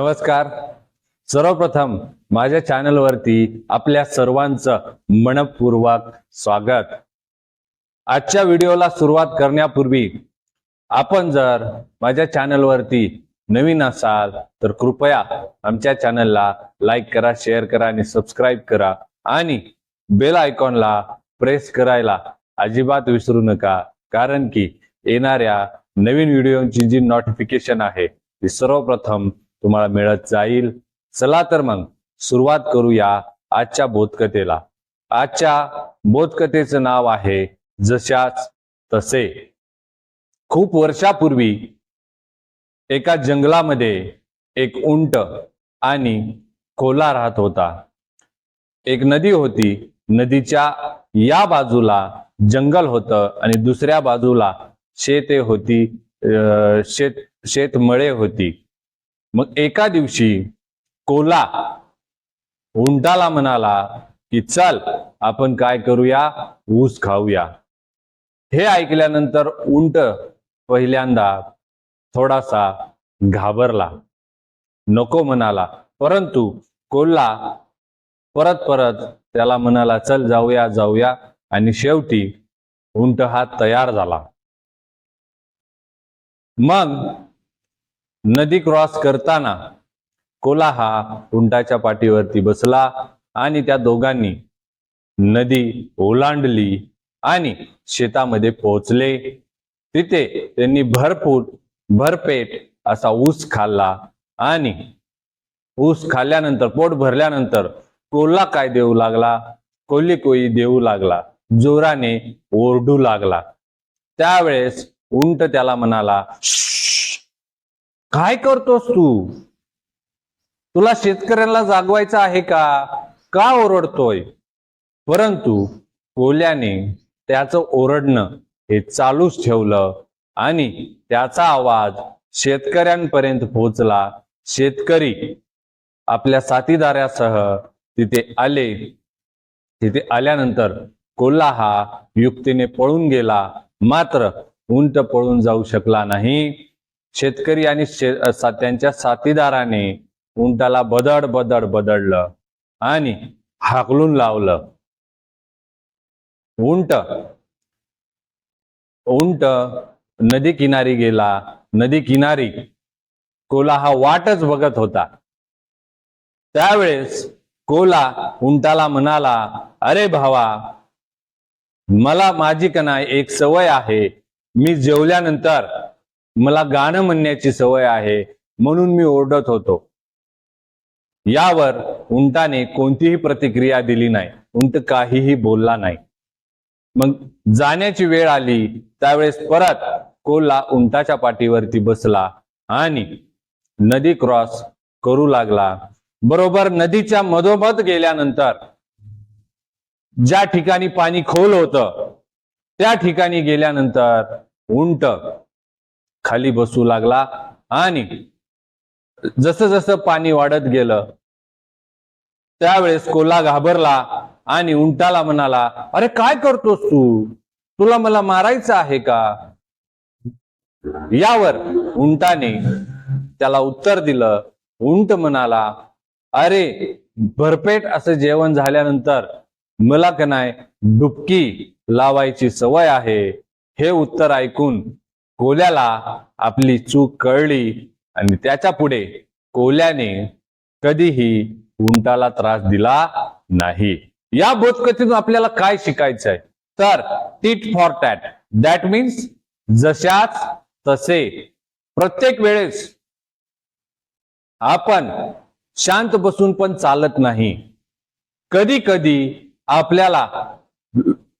नमस्कार. सर्वप्रथम माझ्या चॅनलवरती आपल्या सर्वांचं मनपूर्वक स्वागत. आजच्या व्हिडिओला सुरुवात करण्यापूर्वी आपण जर माझ्या चॅनलवरती नवीन असाल तर कृपया आमच्या चॅनलला लाईक करा शेअर करा आणि सबस्क्राईब करा आणि बेल आयकॉनला प्रेस करायला अजिबात विसरू नका. कारण की येणाऱ्या नवीन व्हिडिओची जी नोटिफिकेशन आहे ती सर्वप्रथम तुम्हाला मिळत जाईल. चला तर मग सुरुवात करूया आजच्या बोधकथेला. आजच्या बोधकथेचं नाव आहे जशाच तसे. खूप वर्षापूर्वी एका जंगलामध्ये एक उंट आणि खोला राहत होता. एक नदी होती. नदीच्या या बाजूला जंगल होतं आणि दुसऱ्या बाजूला शेते होती शेत शेतमळे होती. मग एका दिवशी कोला उंटाला म्हणाला की चल आपण काय करूया? ऊस खाऊया. हे ऐकल्यानंतर उंट पहिल्यांदा थोडासा घाबरला. नको म्हणाला. परंतु कोल्हा परत परत त्याला म्हणाला चल जाऊया जाऊया. आणि शेवटी उंट हा तयार झाला. मग नदी क्रॉस करताना कोला हा उंटाच्या पाठीवरती बसला आणि त्या दोघांनी नदी ओलांडली आणि शेतामध्ये पोहोचले. तिथे त्यांनी भरपूर भरपेट असा ऊस खाल्ला आणि ऊस खाल्ल्यानंतर पोट भरल्यानंतर कोल्हा काय देऊ लागला? कोल्ही कोई देऊ लागला. जोराने ओरडू लागला. त्यावेळेस उंट त्याला म्हणाला काय करतोस तू? तुला शेतकऱ्यांना जागवायचं आहे का? का ओरडतोय? परंतु कोल्याने त्याचं ओरडणं हे चालूच ठेवलं आणि त्याचा आवाज शेतकऱ्यांपर्यंत पोहोचला शेतकरी आपल्या साथीदारासह तिथे आले. तिथे आल्यानंतर कोल्हा हा युक्तीने पळून गेला. मात्र उंट पळून जाऊ शकला नाही. शेतकरी आणि शे त्यांच्या साथीदाराने उंटाला बदड बदड बदडलं आणि हाकलून लावलं. उंट उंट नदी किनारी गेला नदी किनारी कोला हा वाटच बघत होता. त्यावेळेस कोला उंटाला म्हणाला अरे भावा मला माझी कना एक सवय आहे. मी जेवल्यानंतर मला गाणं म्हणण्याची सवय आहे म्हणून मी ओरडत होतो. यावर उंटाने कोणतीही प्रतिक्रिया दिली नाही. उंट काहीही बोलला नाही. मग जाण्याची वेळ आली. त्यावेळेस परत कोल्हा उंटाच्या पाठीवरती बसला आणि नदी क्रॉस करू लागला. बरोबर नदीच्या मधोमध गेल्यानंतर ज्या ठिकाणी पाणी खोल होतं त्या ठिकाणी गेल्यानंतर उंट खाली बसू लागला आणि जसं जसं पाणी वाढत गेलं त्यावेळेस कोल्हा घाबरला आणि उंटाला म्हणाला अरे काय करतोस तू? तुला मला मारायचं आहे का? यावर उंटाने त्याला उत्तर दिलं. उंट म्हणाला अरे भरपेट असं जेवण झाल्यानंतर मला का नाही डुबकी लावायची सवय आहे? हे उत्तर ऐकून कोल्याला आपली चूक कळली आणि त्याच्या पुढे कोल्याने कधीही उंटाला त्रास दिला नाही. या बोधकथेतून आपल्याला काय शिकायचंय? तर tit for tat that means जशाच तसे. प्रत्येक वेळेस आपण शांत बसून पण चालत नाही. कधी कधी आपल्याला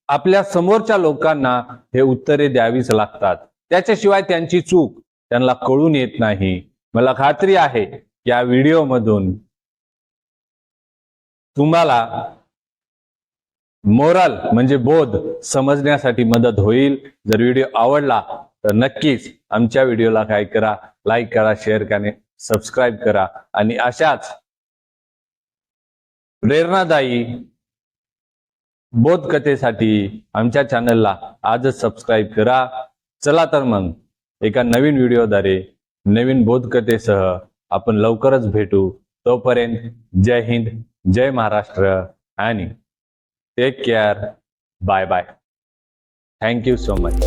आपल्या समोरच्या लोकांना हे उत्तरे द्यावीच लागतात. त्याच्याशिवाय त्यांची चूक त्यांना कळून येत नाही. मला खात्री आहे या व्हिडिओमधून तुम्हाला मोरल म्हणजे बोध समजण्यासाठी मदत होईल. जर व्हिडिओ आवडला तर नक्कीच आमच्या व्हिडिओला काय करा लाईक करा शेअर करा सबस्क्राईब करा. आणि अशाच प्रेरणादायी बोधकथेसाठी आमच्या चॅनलला आजच सबस्क्राईब करा. चला तर मग एका नवीन व्हिडिओद्वारे नवीन बोधकथेसह आपण लवकरच भेटू. तोपर्यंत जय हिंद जय महाराष्ट्र आणि take care bye bye thank you so much